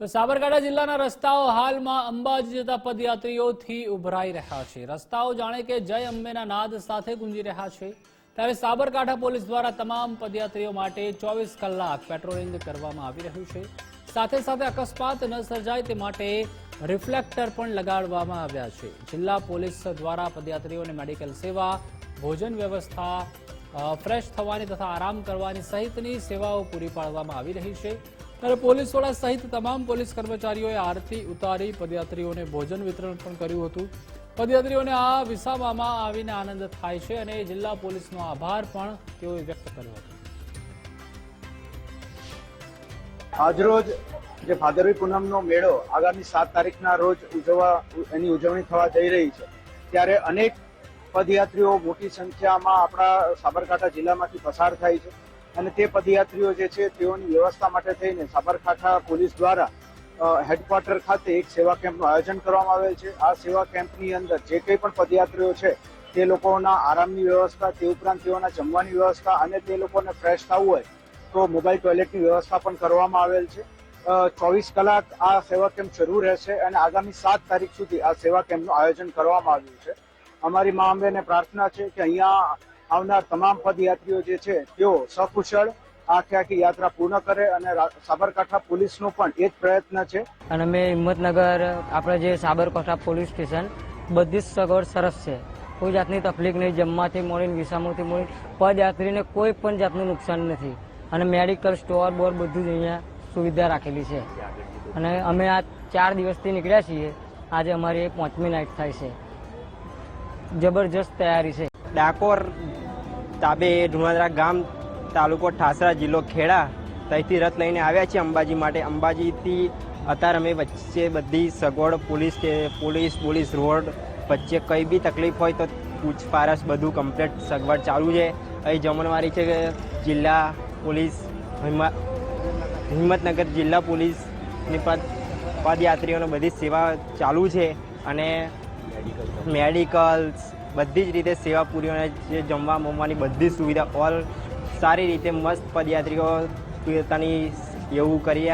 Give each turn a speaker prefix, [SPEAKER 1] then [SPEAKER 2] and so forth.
[SPEAKER 1] તો સાબરકાંઠા જિલ્લાના રસ્તાઓ હાલમાં અંબાજી જતા પદયાત્રીઓથી ઉભરાઈ રહ્યા છે. રસ્તાઓ જાણે કે જય અંબેના નાદ સાથે ગુંજી રહ્યા છે. ત્યારે સાબરકાંઠા પોલીસ દ્વારા તમામ પદયાત્રીઓ માટે ચોવીસ કલાક પેટ્રોલિંગ કરવામાં આવી રહ્યું છે. સાથે સાથે અકસ્માત ન સર્જાય તે માટે રિફ્લેક્ટર પણ લગાડવામાં આવ્યા છે. જિલ્લા પોલીસ દ્વારા પદયાત્રીઓને મેડિકલ સેવા, ભોજન વ્યવસ્થા ફ્રેશ થવાની તથા આરામ કરવાની સહિતની સેવાઓ પૂરી પાડવામાં આવી રહી છે. ત્યારે પોલીસ વડા સહિત તમામ પોલીસ કર્મચારીઓએ આરતી ઉતારી પદયાત્રીઓને ભોજન વિતરણ પણ કર્યું હતું. પદયાત્રીઓને આ વિસામામાં આવીને આનંદ થાય છે અને જિલ્લા પોલીસનો આભાર પણ તેઓએ વ્યક્ત કર્યો હતો.
[SPEAKER 2] આજરોજ જે ભાદરવી પૂનમનો મેળો આગામી સાત તારીખના રોજ ઉજવવા એની ઉજવણી થવા જઈ રહી છે, ત્યારે અનેક પદયાત્રીઓ મોટી સંખ્યામાં આપણા સાબરકાંઠા જિલ્લામાંથી પસાર થાય છે. અને તે પદયાત્રીઓ જે છે, તેઓની વ્યવસ્થા માટે થઈને સાબરકાંઠા પોલીસ દ્વારા હેડક્વાર્ટર ખાતે એક સેવા કેમ્પનું આયોજન કરવામાં આવેલ છે. આ સેવા કેમ્પની અંદર જે કંઈ પણ પદયાત્રીઓ છે, તે લોકોના આરામની વ્યવસ્થા, તે ઉપરાંત તેઓના જમવાની વ્યવસ્થા અને તે લોકોને ફ્રેશ થવું હોય તો મોબાઈલ ટોયલેટની વ્યવસ્થા પણ કરવામાં આવેલ છે. ચોવીસ કલાક આ સેવા કેમ્પ શરૂ રહેશે અને આગામી સાત તારીખ સુધી આ સેવા કેમ્પનું આયોજન કરવામાં આવ્યું છે. અમારી મા અંબેને પ્રાર્થના છે કે અહીંયા આવનાર તમામ પદયાત્રીઓ જે છે તેઓ સકુશળ આખી આખી યાત્રા પૂર્ણ કરે અને સાબરકાંઠા પોલીસનો પણ એ જ પ્રયત્ન છે.
[SPEAKER 3] અને અમે હિંમતનગર આપણે જે સાબરકાંઠા પોલીસ સ્ટેશન બધી જ સગવડ સરસ છે. કોઈ જાતની તકલીફ નહીં જમવાથી મળીને વિસામોથી મળીને પદયાત્રીને કોઈ પણ જાતનું નુકસાન નથી. અને મેડિકલ સ્ટોર બોર બધું જ અહીંયા સુવિધા રાખેલી છે. અને અમે આ ચાર દિવસથી નીકળ્યા છીએ. આજે અમારી પાંચમી નાઇટ થાય છે. જબરજસ્ત તૈયારી છે.
[SPEAKER 4] ડાકોર તાબે ધુણાદરા ગામ તાલુકો ઠાસરા જિલ્લો ખેડા ત્યાંથી રથ લઈને આવ્યા છીએ અંબાજી માટે. અંબાજીથી અત્યારે અમે વચ્ચે બધી સગવડ, પોલીસ કે પોલીસ પોલીસ રોડ વચ્ચે કંઈ બી તકલીફ હોય તો પૂછપારછ બધું કમ્પ્લીટ સગવડ ચાલુ છે. અહીં જમણવારી છે કે જિલ્લા પોલીસ હિંમત હિંમતનગર જિલ્લા પોલીસની પદ, પદયાત્રીઓને બધી સેવા ચાલુ છે અને મેડિકલ્સ બધી જ રીતે સેવા પૂરીઓને જે જમવા, મમવાની બધી સુવિધા ઓલ સારી રીતે મસ્ત પદયાત્રીઓ પોતાની એવું કરી